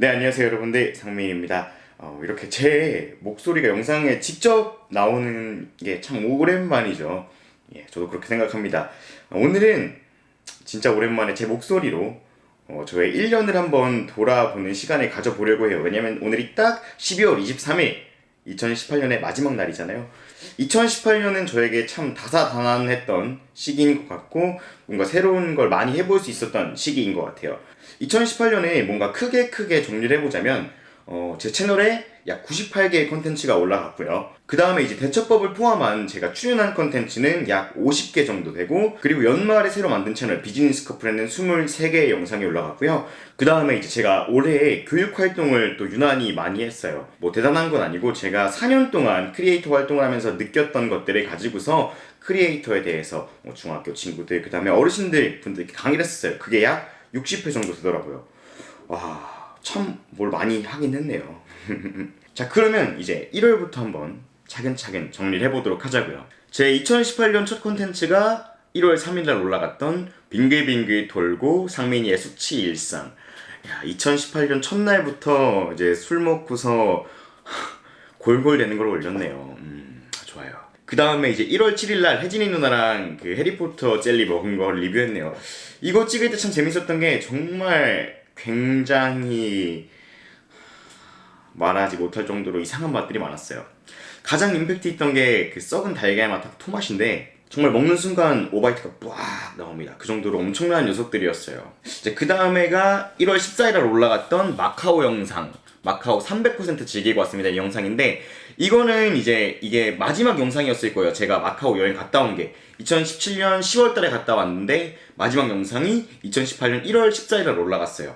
네 안녕하세요 여러분들 상민입니다. 어, 이렇게 제 목소리가 영상에 직접 나오는 게 참 오랜만이죠. 예, 저도 그렇게 생각합니다. 어, 오늘은 진짜 오랜만에 제 목소리로 어, 저의 1년을 한번 돌아보는 시간을 가져보려고 해요. 왜냐면 오늘이 딱 12월 23일 2018년의 마지막 날이잖아요. 2018년은 저에게 참 다사다난했던 시기인 것 같고 뭔가 새로운 걸 많이 해볼 수 있었던 시기인 것 같아요. 2018년에 뭔가 크게 크게 정리를 해보자면 어, 제 채널에 약 98개의 컨텐츠가 올라갔고요. 그 다음에 이제 대처법을 포함한 제가 출연한 컨텐츠는 약 50개 정도 되고, 그리고 연말에 새로 만든 채널 비즈니스 커플에는 23개의 영상이 올라갔고요. 그 다음에 이제 제가 올해 교육 활동을 또 유난히 많이 했어요. 뭐 대단한 건 아니고 제가 4년 동안 크리에이터 활동을 하면서 느꼈던 것들을 가지고서 크리에이터에 대해서 뭐 중학교 친구들, 그 다음에 어르신들 분들께 강의를 했었어요. 그게 약 60회 정도 되더라고요. 와, 참 뭘 많이 하긴 했네요. 자, 그러면 이제 1월부터 한번 차근차근 정리를 해보도록 하자고요. 제 2018년 첫 콘텐츠가 1월 3일날 올라갔던 빙글빙글 돌고 상민이의 수치 일상. 야, 2018년 첫날부터 이제 술 먹고서 골골대는 걸 올렸네요. 음, 좋아요. 그 다음에 이제 1월 7일 날 혜진이 누나랑 그 해리포터 젤리 먹은 거 리뷰했네요. 이거 찍을 때 참 재밌었던 게 정말 굉장히 말하지 못할 정도로 이상한 맛들이 많았어요. 가장 임팩트 있던 게 그 썩은 달걀 맛하고 토맛인데 정말 먹는 순간 오바이트가 빡 나옵니다. 그 정도로 엄청난 녀석들이었어요. 이제 그 다음에가 1월 14일에 올라갔던 마카오 영상. 마카오 300% 즐기고 왔습니다. 이 영상인데 이거는 이제 이게 마지막 영상이었을 거예요. 제가 마카오 여행 갔다 온 게 2017년 10월 달에 갔다 왔는데 마지막 영상이 2018년 1월 14일에 올라갔어요.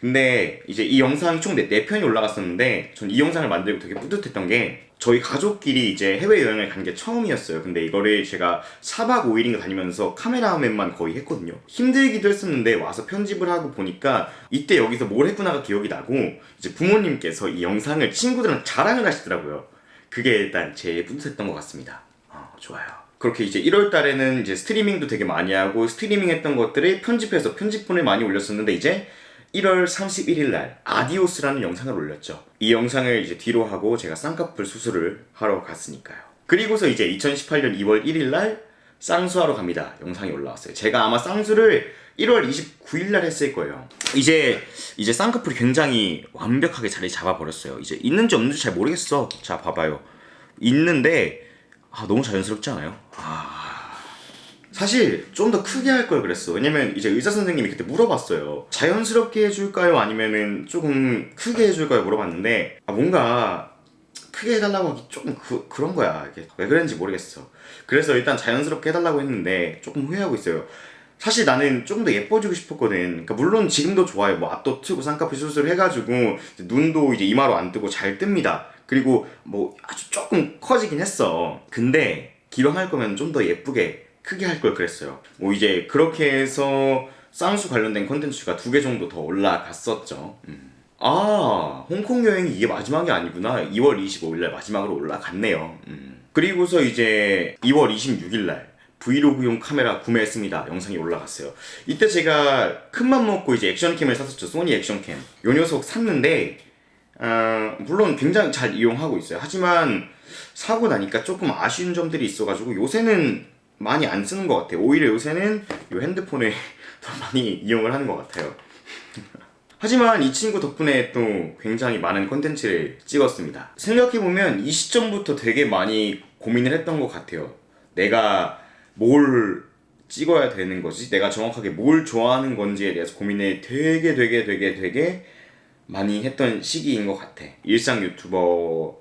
근데 이제 이 영상이 총 4편이 올라갔었는데 전 이 영상을 만들고 되게 뿌듯했던 게 저희 가족끼리 이제 해외여행을 간 게 처음이었어요. 근데 이거를 제가 4박 5일인가 다니면서 카메라맨만 거의 했거든요. 힘들기도 했었는데 와서 편집을 하고 보니까 이때 여기서 뭘 했구나가 기억이 나고 이제 부모님께서 이 영상을 친구들랑 자랑을 하시더라고요. 그게 일단 제일 뿌듯했던 것 같습니다. 어, 좋아요. 그렇게 이제 1월 달에는 이제 스트리밍도 되게 많이 하고 스트리밍 했던 것들을 편집해서 편집본을 많이 올렸었는데 이제 1월 31일 날 아디오스라는 영상을 올렸죠. 이 영상을 이제 뒤로 하고 제가 쌍꺼풀 수술을 하러 갔으니까요. 그리고서 이제 2018년 2월 1일 날 쌍수하러 갑니다. 영상이 올라왔어요. 제가 아마 쌍수를 1월 29일 날 했을 거예요. 이제 이제 쌍꺼풀이 굉장히 완벽하게 자리 잡아버렸어요. 이제 있는지 없는지 잘 모르겠어. 자 봐봐요. 있는데 아 너무 자연스럽지 않아요? 아 사실 좀 더 크게 할 걸 그랬어. 왜냐면 이제 의사 선생님이 그때 물어봤어요. 자연스럽게 해줄까요? 아니면은 조금 크게 해줄까요? 물어봤는데 아 뭔가 크게 해달라고 하기 조금 그, 그런 거야. 이게 왜 그랬는지 모르겠어. 그래서 일단 자연스럽게 해달라고 했는데 조금 후회하고 있어요. 사실 나는 조금 더 예뻐지고 싶었거든. 그러니까 물론 지금도 좋아요. 뭐 앞도 트고 쌍꺼풀 수술 해가지고 이제 눈도 이제 이마로 안 뜨고 잘 뜹니다. 그리고 뭐 아주 조금 커지긴 했어. 근데 기왕 할 거면 좀 더 예쁘게 크게 할 걸 그랬어요. 뭐 이제 그렇게 해서 쌍수 관련된 컨텐츠가 두 개 정도 더 올라갔었죠. 음. 아, 홍콩 여행이 이게 마지막이 아니구나. 2월 25일날 마지막으로 올라갔네요. 음. 그리고서 이제 2월 26일날 브이로그용 카메라 구매했습니다. 영상이 올라갔어요. 이때 제가 큰 맘 먹고 이제 액션캠을 샀었죠. 소니 액션캠. 요 녀석 샀는데, 어, 물론 굉장히 잘 이용하고 있어요. 하지만 사고 나니까 조금 아쉬운 점들이 있어가지고 요새는 많이 안 쓰는 것 같아요. 오히려 요새는 요 핸드폰에 더 많이 이용을 하는 것 같아요. 하지만 이 친구 덕분에 또 굉장히 많은 콘텐츠를 찍었습니다. 생각해보면 이 시점부터 되게 많이 고민을 했던 것 같아요. 내가 뭘 찍어야 되는 거지? 내가 정확하게 뭘 좋아하는 건지에 대해서 고민을 되게 되게 되게 되게 많이 했던 시기인 것 같아. 일상 유튜버로서?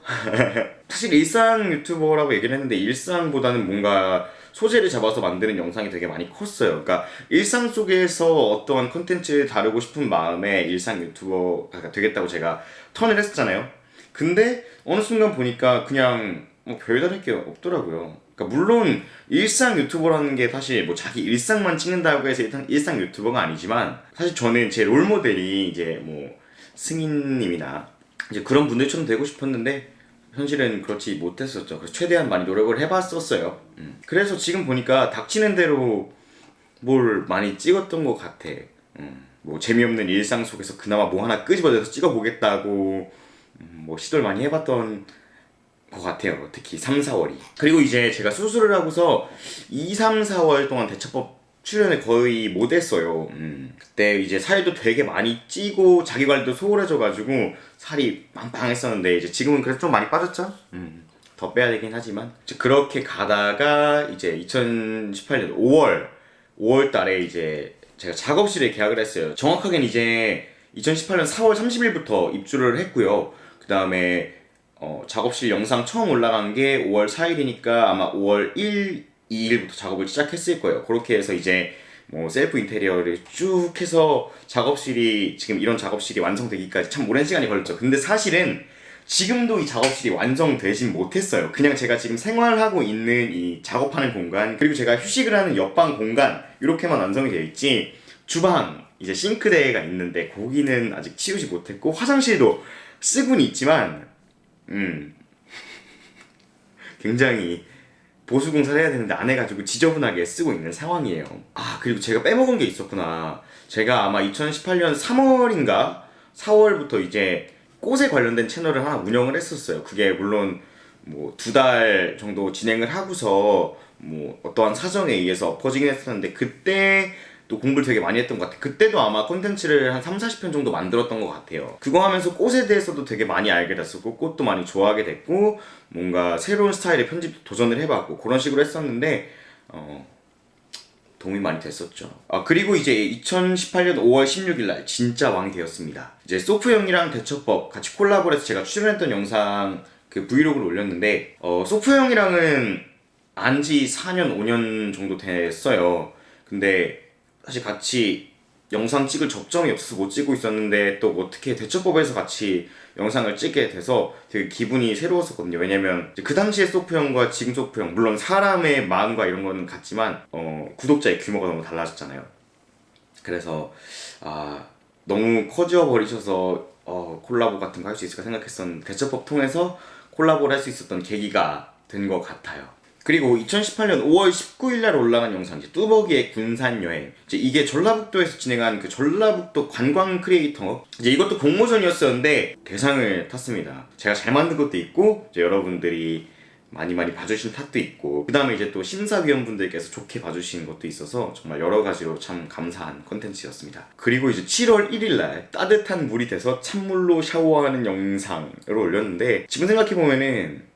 사실 일상 유튜버라고 얘기를 했는데 일상보다는 뭔가 소재를 잡아서 만드는 영상이 되게 많이 컸어요. 그러니까 일상 속에서 어떠한 컨텐츠를 다루고 싶은 마음에 일상 유튜버가 되겠다고 제가 턴을 했었잖아요. 근데 어느 순간 보니까 그냥 뭐 별다를 게 없더라고요. 그러니까 물론 일상 유튜버라는 게 사실 뭐 자기 일상만 찍는다고 해서 일상 유튜버가 아니지만 사실 저는 제 롤 모델이 이제 뭐 승인님이나 이제 그런 분들처럼 되고 싶었는데 현실은 그렇지 못했었죠. 그래서 최대한 많이 노력을 해봤었어요. 음. 그래서 지금 보니까 닥치는 대로 뭘 많이 찍었던 것 같아. 음. 뭐 재미없는 일상 속에서 그나마 뭐 하나 끄집어내서 찍어보겠다고 음, 뭐 시도를 많이 해봤던 것 같아요. 특히 3, 4월이. 그리고 이제 제가 수술을 하고서 2, 3, 4월 동안 대처법 출연을 거의 못 했어요. 음, 그때 이제 살도 되게 많이 찌고 자기 관리도 소홀해져가지고 살이 빵빵했었는데 이제 지금은 그래도 좀 많이 빠졌죠? 음, 더 빼야 되긴 하지만 그렇게 가다가 이제 2018년 5월 5월 달에 이제 제가 작업실에 계약을 했어요. 정확하게는 이제 2018년 4월 30일부터 입주를 했고요. 그 다음에 어, 작업실 영상 처음 올라간 게 5월 4일이니까 아마 5월 1, 2일부터 작업을 시작했을 거예요. 그렇게 해서 이제 뭐 셀프 인테리어를 쭉 해서 작업실이 지금 이런 작업실이 완성되기까지 참 오랜 시간이 걸렸죠. 근데 사실은 지금도 이 작업실이 완성되진 못했어요. 그냥 제가 지금 생활하고 있는 이 작업하는 공간 그리고 제가 휴식을 하는 옆방 공간 이렇게만 완성이 되어 있지 주방 이제 싱크대가 있는데 거기는 아직 치우지 못했고 화장실도 쓰고는 있지만 음 굉장히 보수 공사를 해야 되는데 안 해가지고 지저분하게 쓰고 있는 상황이에요. 아 그리고 제가 빼먹은 게 있었구나. 제가 아마 2018년 3월인가 4월부터 이제 꽃에 관련된 채널을 하나 운영을 했었어요. 그게 물론 뭐 두 달 정도 진행을 하고서 뭐 어떠한 사정에 의해서 엎어지긴 했었는데 그때 또 공부를 되게 많이 했던 것 같아요. 그때도 아마 콘텐츠를 한 3, 40편 정도 만들었던 것 같아요. 그거 하면서 꽃에 대해서도 되게 많이 알게 됐었고, 꽃도 많이 좋아하게 됐고, 뭔가 새로운 스타일의 편집도 도전을 해봤고, 그런 식으로 했었는데, 어, 도움이 많이 됐었죠. 아, 그리고 이제 2018년 5월 16일 날 진짜 왕이 되었습니다. 이제 소프 형이랑 대처법 같이 콜라보를 해서 제가 출연했던 영상 그 브이로그를 올렸는데, 어, 소프 형이랑은 안 지 4년, 5년 정도 됐어요. 근데 사실 같이 영상 찍을 접점이 없어서 못 찍고 있었는데 또 어떻게 대처법에서 같이 영상을 찍게 돼서 되게 기분이 새로웠었거든요. 왜냐면 그 당시의 소프 형과 지금 소프 형 물론 사람의 마음과 이런 거는 같지만 어, 구독자의 규모가 너무 달라졌잖아요. 그래서 아 너무 커지어 버리셔서 어, 콜라보 같은 거 할 수 있을까 생각했었는데 대처법 통해서 콜라보를 할 수 있었던 계기가 된 것 같아요. 그리고 2018년 5월 19일 날 올라간 영상 이제 뚜벅이의 군산 여행 이제 이게 전라북도에서 진행한 그 전라북도 관광 크리에이터 이제 이것도 공모전이었었는데 대상을 탔습니다. 제가 잘 만든 것도 있고 이제 여러분들이 많이 많이 봐주신 탓도 있고 그 다음에 이제 또 심사위원분들께서 좋게 봐주신 것도 있어서 정말 여러 가지로 참 감사한 컨텐츠였습니다. 그리고 이제 7월 1일 날 따뜻한 물이 돼서 찬물로 샤워하는 영상을 올렸는데 지금 생각해 보면은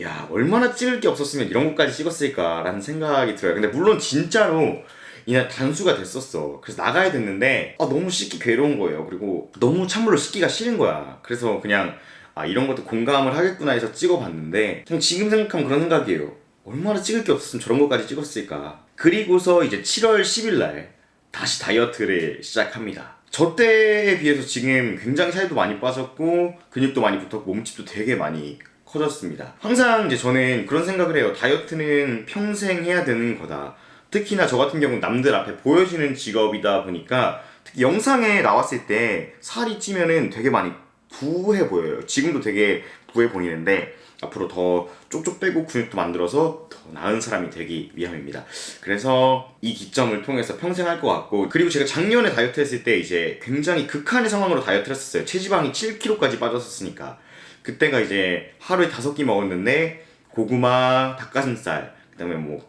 야 얼마나 찍을 게 없었으면 이런 것까지 찍었을까라는 생각이 들어요. 근데 물론 진짜로 이날 단수가 됐었어. 그래서 나가야 됐는데 아, 너무 씻기 괴로운 거예요. 그리고 너무 찬물로 씻기가 싫은 거야. 그래서 그냥 아 이런 것도 공감을 하겠구나 해서 찍어봤는데 그냥 지금 생각하면 그런 생각이에요. 얼마나 찍을 게 없었으면 저런 것까지 찍었을까. 그리고서 이제 7월 10일 날 다시 다이어트를 시작합니다. 저 때에 비해서 지금 굉장히 살도 많이 빠졌고 근육도 많이 붙었고 몸집도 되게 많이 커졌습니다. 항상 이제 저는 그런 생각을 해요. 다이어트는 평생 해야 되는 거다. 특히나 저 같은 경우는 남들 앞에 보여지는 직업이다 보니까 특히 영상에 나왔을 때 살이 찌면은 되게 많이 부해 보여요. 지금도 되게 부해 보이는데 앞으로 더 쪽쪽 빼고 근육도 만들어서 더 나은 사람이 되기 위함입니다. 그래서 이 기점을 통해서 평생 할 것 같고 그리고 제가 작년에 다이어트 했을 때 이제 굉장히 극한의 상황으로 다이어트를 했었어요. 체지방이 7kg까지 빠졌었으니까 그때가 이제 하루에 다섯 끼 먹었는데 고구마, 닭가슴살, 그다음에 뭐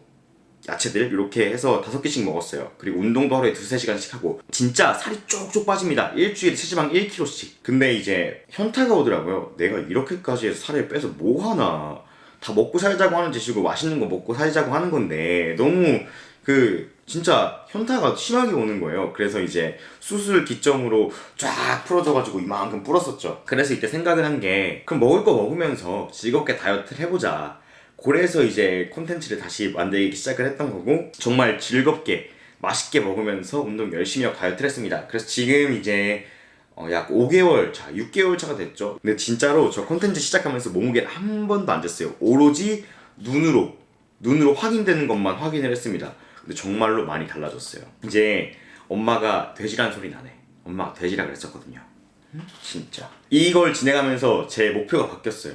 야채들 이렇게 해서 다섯 개씩 먹었어요. 그리고 운동도 하루에 두세 시간씩 하고 진짜 살이 쪽쪽 빠집니다. 일주일에 체지방 1kg씩. 근데 이제 현타가 오더라고요. 내가 이렇게까지 해서 살을 빼서 뭐 하나. 다 먹고 살자고 하는 짓이고 맛있는 거 먹고 살자고 하는 건데 너무 그 진짜 현타가 심하게 오는 거예요. 그래서 이제 수술 기점으로 쫙 풀어져가지고 이만큼 불었었죠. 그래서 이때 생각을 한 게 그럼 먹을 거 먹으면서 즐겁게 다이어트를 해보자. 그래서 이제 콘텐츠를 다시 만들기 시작을 했던 거고 정말 즐겁게 맛있게 먹으면서 운동 열심히 하고 다이어트를 했습니다. 그래서 지금 이제 어, 약 5개월 차, 6개월 차가 됐죠. 근데 진짜로 저 콘텐츠 시작하면서 몸무게를 한 번도 안 쟀어요. 오로지 눈으로 눈으로 확인되는 것만 확인을 했습니다. 근데 정말로 많이 달라졌어요. 이제 엄마가 돼지란 소리 나네. 엄마가 돼지라 그랬었거든요. 음, 진짜. 이걸 진행하면서 제 목표가 바뀌었어요.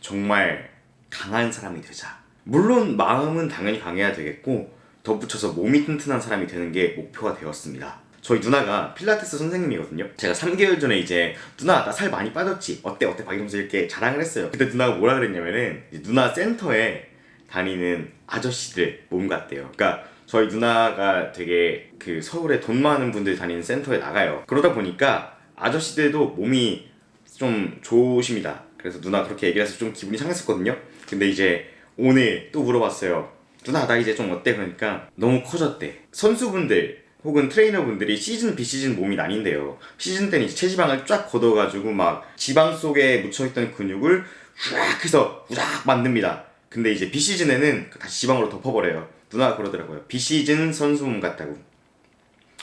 정말 강한 사람이 되자. 물론 마음은 당연히 강해야 되겠고 덧붙여서 몸이 튼튼한 사람이 되는 게 목표가 되었습니다. 저희 누나가 필라테스 선생님이거든요. 제가 3개월 전에 이제 누나 나 살 많이 빠졌지 어때 어때 막 이러면서 이렇게 자랑을 했어요. 그때 누나가 뭐라 그랬냐면은 누나 센터에 다니는 아저씨들 몸 같대요. 그러니까 저희 누나가 되게 그 서울에 돈 많은 분들 다니는 센터에 나가요. 그러다 보니까 아저씨들도 몸이 좀 좋으십니다. 그래서 누나 그렇게 얘기를 해서 좀 기분이 상했었거든요. 근데 이제 오늘 또 물어봤어요. 누나 나 이제 좀 어때? 그러니까 너무 커졌대. 선수분들 혹은 트레이너분들이 시즌 비시즌 몸이 나뉜대요. 시즌 때는 이제 체지방을 쫙 걷어가지고 막 지방 속에 묻혀있던 근육을 쫙 해서 우작 만듭니다. 근데 이제 비시즌에는 다시 지방으로 덮어버려요. 누나가 그러더라고요. 비시즌 선수 몸 같다고.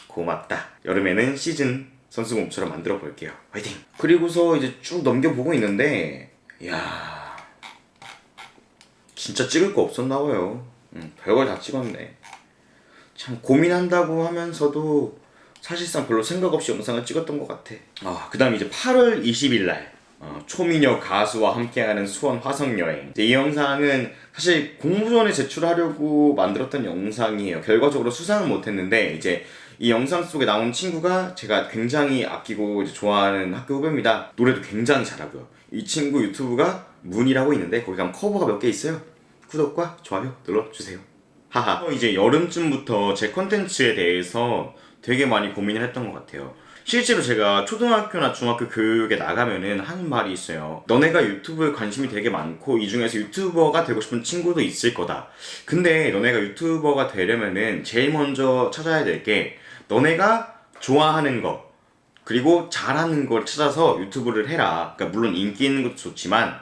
고맙다. 여름에는 시즌 선수 몸처럼 만들어 볼게요. 화이팅! 그리고서 이제 쭉 넘겨보고 있는데, 이야. 진짜 찍을 거 없었나 봐요. 음, 별걸 다 찍었네. 참 고민한다고 하면서도 사실상 별로 생각 없이 영상을 찍었던 것 같아. 아, 그 다음 이제 8월 20일 날. 어, 초미녀 가수와 함께하는 수원 화성 여행. 이 영상은 사실 공모전에 제출하려고 만들었던 영상이에요. 결과적으로 수상은 못했는데 이제 이 영상 속에 나온 친구가 제가 굉장히 아끼고 좋아하는 학교 후배입니다. 노래도 굉장히 잘하고요. 이 친구 유튜브가 문이라고 있는데 거기 가면 커버가 몇 개 있어요. 구독과 좋아요 눌러주세요. 하하. 어, 이제 여름쯤부터 제 컨텐츠에 대해서 되게 많이 고민을 했던 것 같아요. 실제로 제가 초등학교나 중학교 교육에 나가면은 하는 말이 있어요. 너네가 유튜브에 관심이 되게 많고 이 중에서 유튜버가 되고 싶은 친구도 있을 거다. 근데 너네가 유튜버가 되려면은 제일 먼저 찾아야 될 게 너네가 좋아하는 거 그리고 잘하는 걸 찾아서 유튜브를 해라. 그러니까 물론 인기 있는 것도 좋지만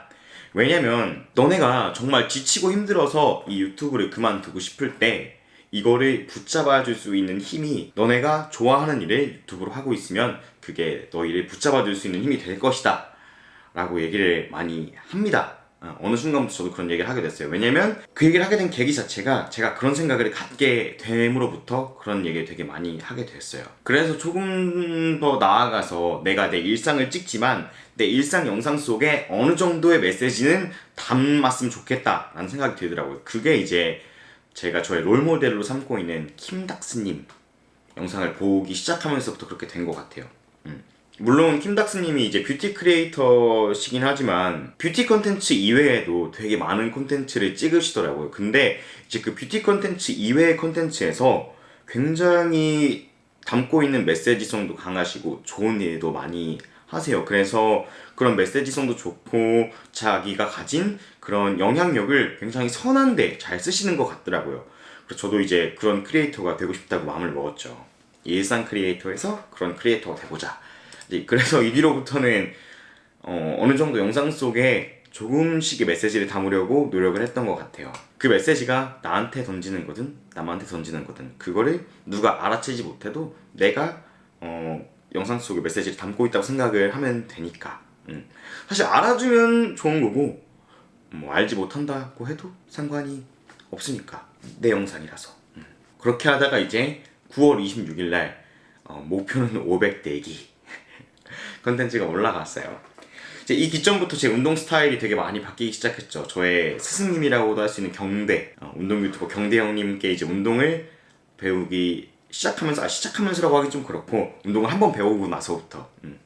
왜냐면 너네가 정말 지치고 힘들어서 이 유튜브를 그만두고 싶을 때 이거를 붙잡아 줄 수 있는 힘이 너네가 좋아하는 일을 유튜브로 하고 있으면 그게 너희를 붙잡아 줄 수 있는 힘이 될 것이다. 라고 얘기를 많이 합니다. 어, 어느 순간부터 저도 그런 얘기를 하게 됐어요. 왜냐면 그 얘기를 하게 된 계기 자체가 제가 그런 생각을 갖게 됨으로부터 그런 얘기를 되게 많이 하게 됐어요. 그래서 조금 더 나아가서 내가 내 일상을 찍지만 내 일상 영상 속에 어느 정도의 메시지는 담았으면 좋겠다라는 생각이 들더라고요. 그게 이제 제가 저의 롤모델로 삼고 있는 킴닥스님 영상을 보기 시작하면서부터 그렇게 된 것 같아요. 음. 물론 킴닥스님이 이제 뷰티 크리에이터시긴 하지만 뷰티 컨텐츠 이외에도 되게 많은 컨텐츠를 찍으시더라고요. 근데 이제 그 뷰티 컨텐츠 이외의 컨텐츠에서 굉장히 담고 있는 메시지성도 강하시고 좋은 일도 많이 하세요. 그래서 그런 메시지성도 좋고 자기가 가진 그런 영향력을 굉장히 선한데 잘 쓰시는 것 같더라고요. 그래서 저도 이제 그런 크리에이터가 되고 싶다고 마음을 먹었죠. 일상 크리에이터에서 그런 크리에이터가. 이제 그래서 이 뒤로부터는 어, 어느 정도 영상 속에 조금씩의 메시지를 담으려고 노력을 했던 것 같아요. 그 메시지가 나한테 던지는 거든 남한테 던지는 거든 그거를 누가 알아채지 못해도 내가 어, 영상 속에 메시지를 담고 있다고 생각을 하면 되니까. 음. 사실 알아주면 좋은 거고 뭐 알지 못한다고 해도 상관이 없으니까 내 영상이라서. 음. 그렇게 하다가 이제 9월 26일 날 어, 목표는 500 대기 컨텐츠가 올라갔어요. 이제 이 기점부터 제 운동 스타일이 되게 많이 바뀌기 시작했죠. 저의 스승님이라고도 할 수 있는 경대 어, 운동 유튜버 경대 형님께 이제 운동을 배우기 시작하면서 아 시작하면서라고 하기 좀 그렇고 운동을 한번 배우고 나서부터 음.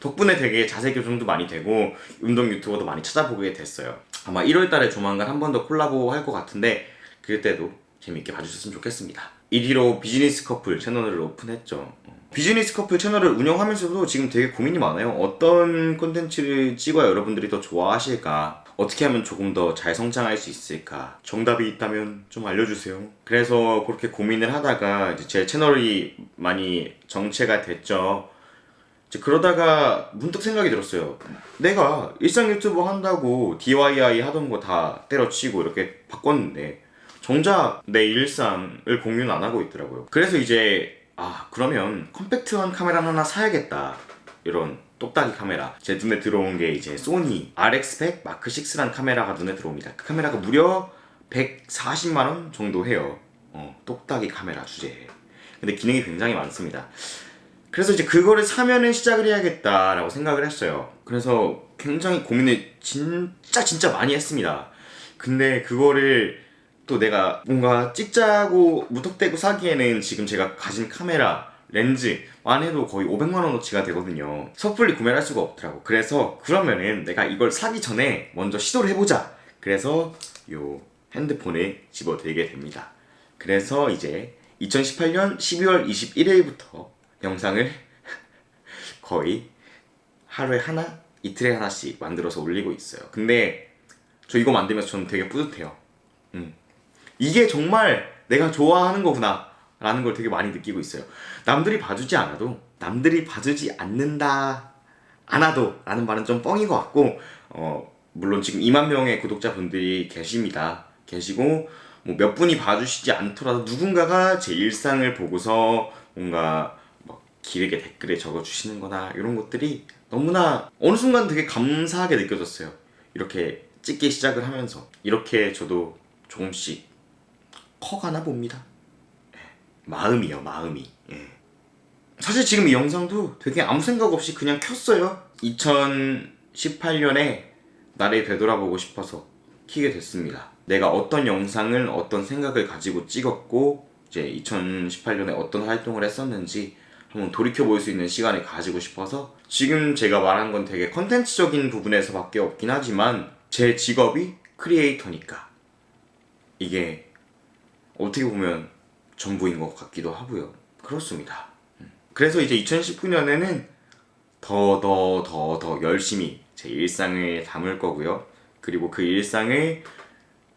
덕분에 되게 자세 교정도 많이 되고 운동 유튜버도 많이 찾아보게 됐어요. 아마 1월달에 조만간 한 번 더 콜라보 할 것 같은데 그때도 재밌게 봐주셨으면 좋겠습니다. 1위로 비즈니스 커플 채널을 오픈했죠. 비즈니스 커플 채널을 운영하면서도 지금 되게 고민이 많아요. 어떤 콘텐츠를 찍어야 여러분들이 더 좋아하실까? 어떻게 하면 조금 더 잘 성장할 수 있을까? 정답이 있다면 좀 알려주세요. 그래서 그렇게 고민을 하다가 이제 제 채널이 많이 정체가 됐죠. 이제 그러다가 문득 생각이 들었어요. 내가 일상 유튜버 한다고 DIY 하던 거 다 때려치고 이렇게 바꿨는데 정작 내 일상을 공유는 안 하고 있더라고요. 그래서 이제 아 그러면 컴팩트한 카메라 하나 사야겠다 이런 똑딱이 카메라 제 눈에 들어온 게 이제 소니 RX100 마크 6라는 카메라가 눈에 들어옵니다. 그 카메라가 무려 140만 원 정도 해요. 어, 똑딱이 카메라 주제에. 근데 기능이 굉장히 많습니다. 그래서 이제 그거를 사면은 시작을 해야겠다라고 생각을 했어요. 그래서 굉장히 고민을 진짜 진짜 많이 했습니다. 근데 그거를 또 내가 뭔가 찍자고 무턱대고 사기에는 지금 제가 가진 카메라, 렌즈 만 해도 거의 500만 원어치가 되거든요. 섣불리 구매를 할 수가 없더라고. 그래서 그러면은 내가 이걸 사기 전에 먼저 시도를 해보자. 그래서 요 핸드폰을 집어들게 됩니다. 그래서 이제 2018년 12월 21일부터 영상을 거의 하루에 하나, 이틀에 하나씩 만들어서 올리고 있어요. 근데 저 이거 만들면서 저는 되게 뿌듯해요. 음. 이게 정말 내가 좋아하는 거구나. 라는 걸 되게 많이 느끼고 있어요. 남들이 봐주지 않아도, 남들이 봐주지 않는다, 않아도, 라는 말은 좀 뻥인 것 같고, 어, 물론 지금 2만 명의 구독자분들이 계십니다. 계시고, 뭐 몇 분이 봐주시지 않더라도 누군가가 제 일상을 보고서 뭔가 뭐 길게 댓글에 적어주시는 거나 이런 것들이 너무나 어느 순간 되게 감사하게 느껴졌어요. 이렇게 찍기 시작을 하면서. 이렇게 저도 조금씩 커가나 봅니다. 예. 마음이요, 마음이. 예. 사실 지금 이 영상도 되게 아무 생각 없이 그냥 켰어요. 2018년에 나를 되돌아보고 싶어서 키게 됐습니다. 내가 어떤 영상을 어떤 생각을 가지고 찍었고 이제 2018년에 어떤 활동을 했었는지 한번 돌이켜 볼 수 있는 시간을 가지고 싶어서 지금 제가 말한 건 되게 컨텐츠적인 부분에서밖에 없긴 하지만 제 직업이 크리에이터니까 이게 어떻게 보면 전부인 것 같기도 하고요. 그렇습니다. 음. 그래서 이제 2019년에는 더 더 더 더 열심히 제 일상을 담을 거고요. 그리고 그 일상을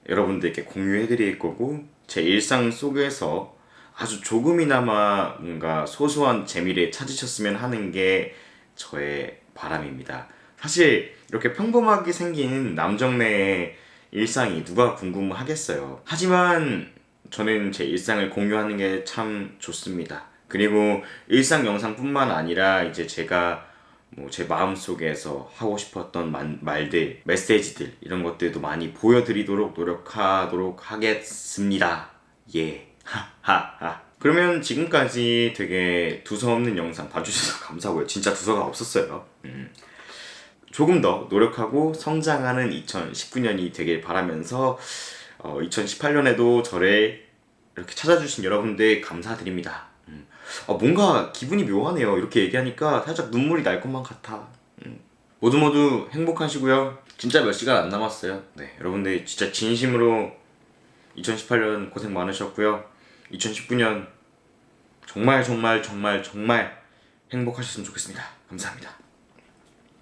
여러분들께 공유해 드릴 거고 제 일상 속에서 아주 조금이나마 뭔가 소소한 재미를 찾으셨으면 하는 게 저의 바람입니다. 사실 이렇게 평범하게 생긴 남정네의 일상이 누가 궁금하겠어요. 하지만 저는 제 일상을 공유하는 게 참 좋습니다. 그리고 일상 영상뿐만 아니라 이제 제가 뭐 제 마음속에서 하고 싶었던 만- 말들, 메시지들 이런 것들도 많이 보여드리도록 노력하도록 하겠습니다. 예. 하하하. 그러면 지금까지 되게 두서 없는 영상 봐주셔서 감사하고요. 진짜 두서가 없었어요. 음. 조금 더 노력하고 성장하는 2019년이 되길 바라면서 어, 2018년에도 저를 이렇게 찾아주신 여러분들 감사드립니다. 음. 아, 뭔가 기분이 묘하네요. 이렇게 얘기하니까 살짝 눈물이 날 것만 같아. 음. 모두 모두 행복하시고요. 진짜 몇 시간 안 남았어요. 네, 여러분들 진짜 진심으로 2018년 고생 많으셨고요. 2019년 정말 정말 정말 정말 행복하셨으면 좋겠습니다. 감사합니다.